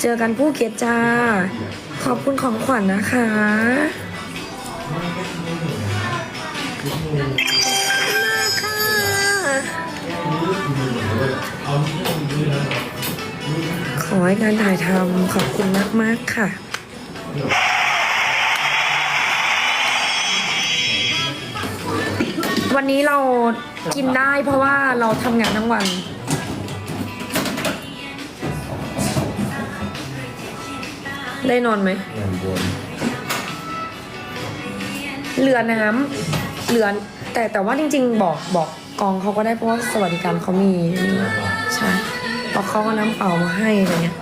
เจอกันผู้เกียรติจ้า ขอบคุณของขวัญนะคะขอให้การถ่ายทำขอบคุณมาก ๆ ค่ะวันนี้เรากินได้เพราะว่าเราทำงานทั้งวัน ได้นอนไหมงานบวมเรือน้ำเรือแต่แต่ว่าจริง ๆ บอกบอกกองเขาก็ได้เพราะว่าสวัสดิการเขามีนี่ใช่เพราะเขาก็น้ำเปล่ามาให้อะไรเงี้ย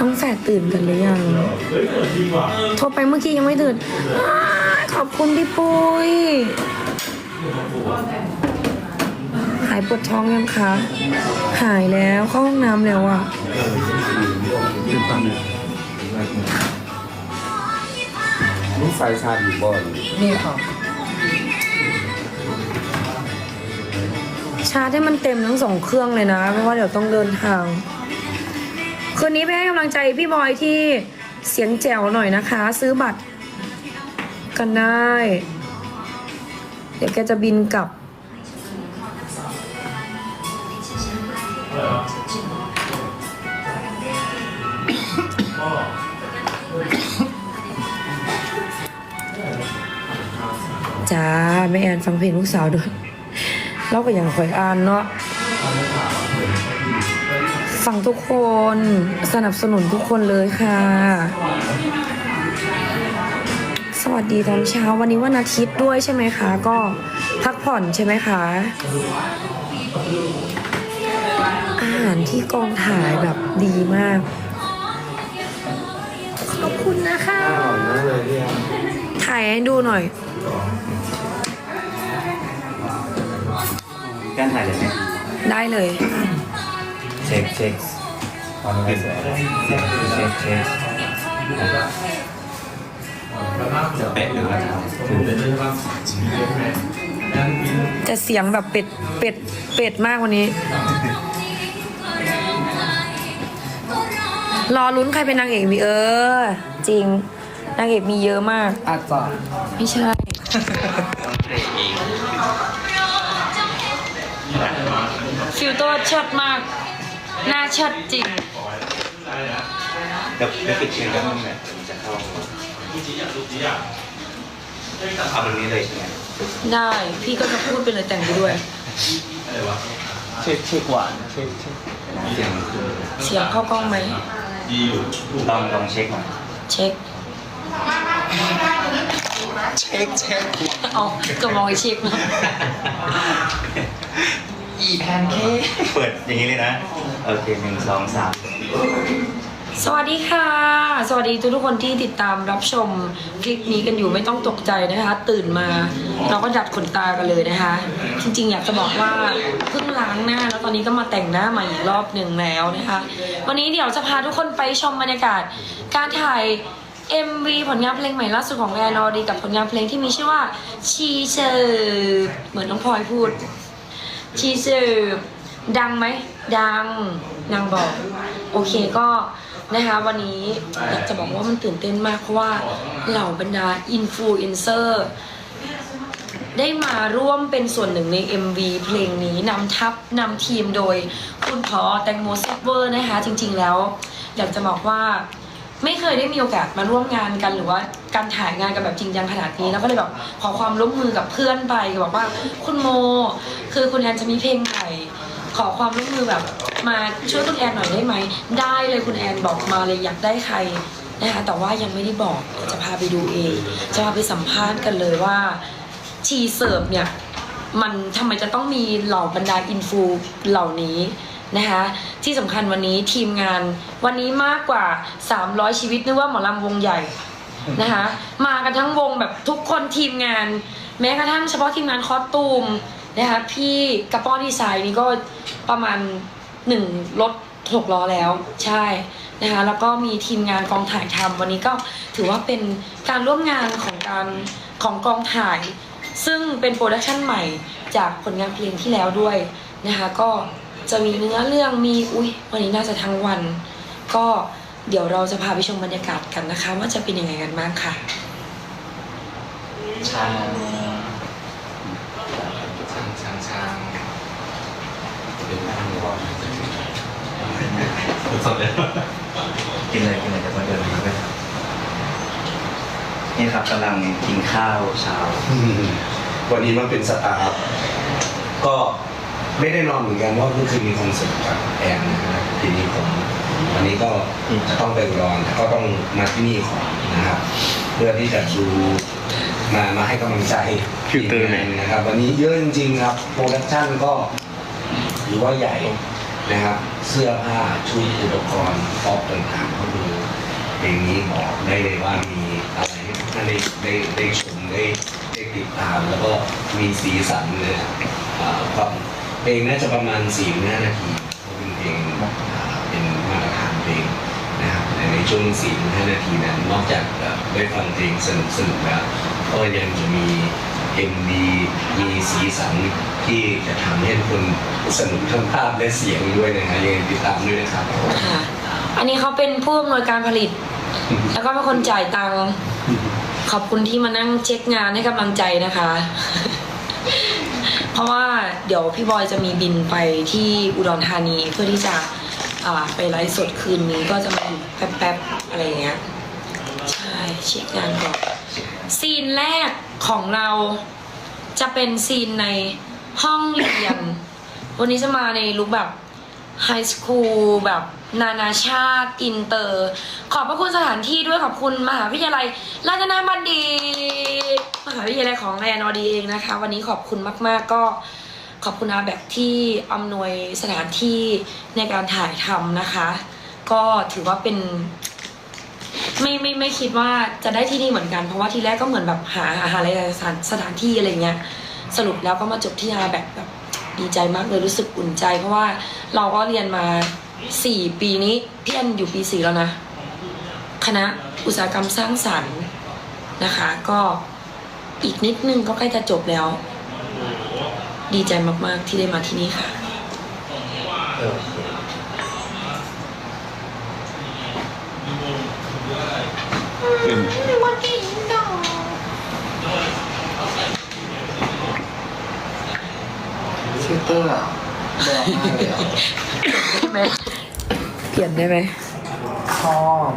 ต้องแฝดตื่นกันหรือยังโทรไปเมื่อกี้ยังไม่ตื่นอ้ายขอบคุณพี่ปุ้ย หายปวดท้องยังคะ หายแล้วเข้าห้องน้ำแล้วอะลูกไฟชาร์จอยู่บ่อนนี่ค่ะ ชาร์จให้มันเต็มทั้งสองเครื่องเลยนะ เพราะว่าเดี๋ยวต้องเดินทาง คืนนี้ไปให้กำลังใจพี่บอยที่เสียงแจ๋วหน่อยนะคะ ซื้อบัตรกันได้ เดี๋ยวแกจะบินกลับ จ้าแม่แอนฟังเพลงลูกสาวด้วยเราก็อย่างคอยอ่านเนาะฟังทุกคนสนับสนุนทุกคนเลยค่ะ วัสดีตอนเช้าวันนี้วันอาทิตย์ด้วยใช่ไหมคะ ก็พักผ่อนใช่ไหมคะ อาหารที่กองถ่ายแบบดีมาก ขอบคุณนะคะอร่อยมากเลยเนี่ยถ่ายให้ดูหน่อย การถ่ายเลยไหมได้เลย เช็คเช็คตอนนี้เช็คเช็ค เช็คเช็จะเป๊ะหรือว่าถูกแต่เสียงแบบเป็ดเป็ดเป็ดมากวันนี้ รอลุ้นใครเป็นนางเอกมีเออ จริง นางเอกมีเยอะมาก อาจารย์ไม่ใช่ฟิลเตอร์ชัดมาก หน้าชัดจริง เดี๋ยวเดี๋ยวปิดเชียงแล้วมันแบบจะเข้า เอาแบบนี้เลยใช่ไหมได้ พี่ก็จะพูดไปเลยแต่งไปด้วย เช็คเช็คหวานเช็คเช็คเสียงมันขึ้นเสียงเข้ากล้องไหม ลองลองเช็คหน่อยเช็ค เช็คเช็คเอาก็มองไอเช็คนะอีแพนเค้กเปิดอย่างนี้เลยนะ โอเคหนึ่งสองสาม สวัสดีค่ะ สวัสดีทุกทุกคนที่ติดตามรับชมคลิปนี้กันอยู่ไม่ต้องตกใจนะคะ ตื่นมาเราก็ดัดขนตากันเลยนะคะ จริงๆ อยากจะบอกว่าเพิ่งล้างหน้าแล้วตอนนี้ก็มาแต่งหน้าใหม่อีกรอบหนึ่งแล้วนะคะ วันนี้เดี๋ยวจะพาทุกคนไปชมบรรยากาศ การถ่าย MV ผลงานเพลงใหม่ล่าสุดของแอนอดีกับผลงานเพลงที่มีชื่อว่าชีเชอร์เหมือนน้องพลอยพูดชีเซอร์ดังไหมดังนางบอก โอเคก็นะคะวันนี้อยากจะบอกว่ามันตื่นเต้นมากเพราะว่าเหล่าบรรดาอินฟลูเอนเซอร์ได้มาร่วมเป็นส่วนหนึ่งใน MV เพลงนี้นำทัพนำทีมโดยคุณพอแตงโมเซฟเวอร์นะคะ จริง ๆ แล้ว อยากจะบอกว่าไม่เคยได้มีโอกาสมาร่วมงานกันหรือว่าการถ่ายงานกันแบบจริงจังขนาดนี้แล้วก็เลยแบบขอความร่วมมือกับเพื่อนไปบอกว่าคุณโม คือคุณแอนจะมีเพลงใหม่ ขอความร่วมมือแบบมาช่วยคุณแอนหน่อยได้ไหม ได้เลยคุณแอนบอกมาเลยอยากได้ใครนะคะแต่ว่ายังไม่ได้บอกเดี๋ยวจะพาไปดูเอง จะพาไปสัมภาษณ์กันเลยว่าชีเสิร์ฟเนี่ย มันทำไมจะต้องมีเหล่าบรรดาอินฟูเหล่านี้นะคะ ที่สำคัญวันนี้ทีมงานวันนี้มากกว่า 300 ชีวิตนึกว่าหมอลำวงใหญ่นะคะ มากันทั้งวงแบบทุกคนทีมงาน แม้กระทั่งเฉพาะทีมงานคอสตูม นะคะพี่กระป้อนดีไซน์นี่ก็ประมาณหนึ่งรถหกล้อแล้วใช่นะคะแล้วก็มีทีมงานกองถ่ายทำวันนี้ก็ถือว่าเป็นการร่วมงานของการของกองถ่าย ซึ่งเป็นโปรดักชันใหม่จากผลงานเพลงที่แล้วด้วยนะคะก็จะมีเนื้อเรื่องมีอุ้ยวันนี้น่าจะทั้งวัน ก็เดี๋ยวเราจะพาไปชมบรรยากาศกันนะคะ ว่าจะเป็นยังไงกันบ้างค่ะช้างช่างช่างช่าง เป็นนั่งรอสดเลยกินเลยกินเลยจะมาเดินมาไปนี่ครับกำลังกินข้าวเช้า วันนี้มันเป็นสตาร์ทก็ไม่ได้นอนเหมือนกันเพราะเมื่อคืนมีคอนเสิร์ตกับแอนนะครับทีนี้ผมวันนี้ก็จะต้องไปอุดรแต่ก็ต้องมาที่นี่ก่อนนะครับ เพื่อที่จะดูมามาให้กำลังใจทีมงานนะครับ วันนี้เยอะจริงๆครับโปรดักชั่นก็ ถือว่าใหญ่นะครับ เสื้อผ้าชุดอุปกรณ์ฟอกต่างๆก็ดูเพลงนี้บอกได้เลยว่ามีอะไรให้ทุกท่านได้ได้ได้ชมได้ได้ติดตาม แล้วก็มีสีสันเลยอ่าครับเพลงน่าจะประมาณ4ี่ห้านาทีเพราะเป็นเพลงเป็นมาตรฐานเพลงนะครับในช่วง4ี่ห้านาทีนั้นนอกจากได้ฟังเพลงสนุกสนุกแล้วก็ยังจะมี MV มีสีสันที่จะทำให้ทุกคนสนุกทั้งภาพและเสียงด้วยนะฮะยังไงติดตามด้วยนะครับค่ะ อันนี้เขาเป็นผู้อำนวยการผลิต แล้วก็เป็นคนจ่ายตังค์ขอบคุณที่มานั่งเช็คงานให้กำลังใจนะคะ เพราะว่าเดี๋ยวพี่บอยจะมีบินไปที่อุดรธานีเพื่อที่จะไปไลฟ์สดคืนนี้ก็จะมาอยู่แป๊บๆอะไรอย่างเงี้ย ช่เช็คงานก่อนซีนแรกของเราจะเป็นซีนในห้องเรียน วันนี้จะมาในลุคแบบไฮสคูลแบบนานาชาติอินเตอร์ ขอบพระคุณสถานที่ด้วยขอบคุณมหาวิทยาลัยราชนาบัณฑิตมหาวิทยาลัยของแอนอดีเองนะคะ วันนี้ขอบคุณมาก ๆ ก็ขอบคุณอาแบบที่อำนวยสถานที่ในการถ่ายทำนะคะ ก็ถือว่าเป็น ไม่ไม่ไม่คิดว่าจะได้ที่นี่เหมือนกัน เพราะว่าทีแรกก็เหมือนแบบหาหาอะไรสถานสถานที่อะไรเงี้ย สรุปแล้วก็มาจบที่อาแบบแบบดีใจมากเลยรู้สึกอุ่นใจ เพราะว่าเราก็เรียนมาสี่ปีนี้พี่แอนอยู่ปีสี่แล้วนะ คณะอุตสาหกรรมสร้างสรรค์นะคะ ก็อีกนิดนึงก็ใกล้จะจบแล้ว ดีใจมากๆที่ได้มาที่นี่ค่ะ เออฟิลเตอร์อะแรงมากเลยอะได้ไหมเปลี่ยนได้ไหมชอบ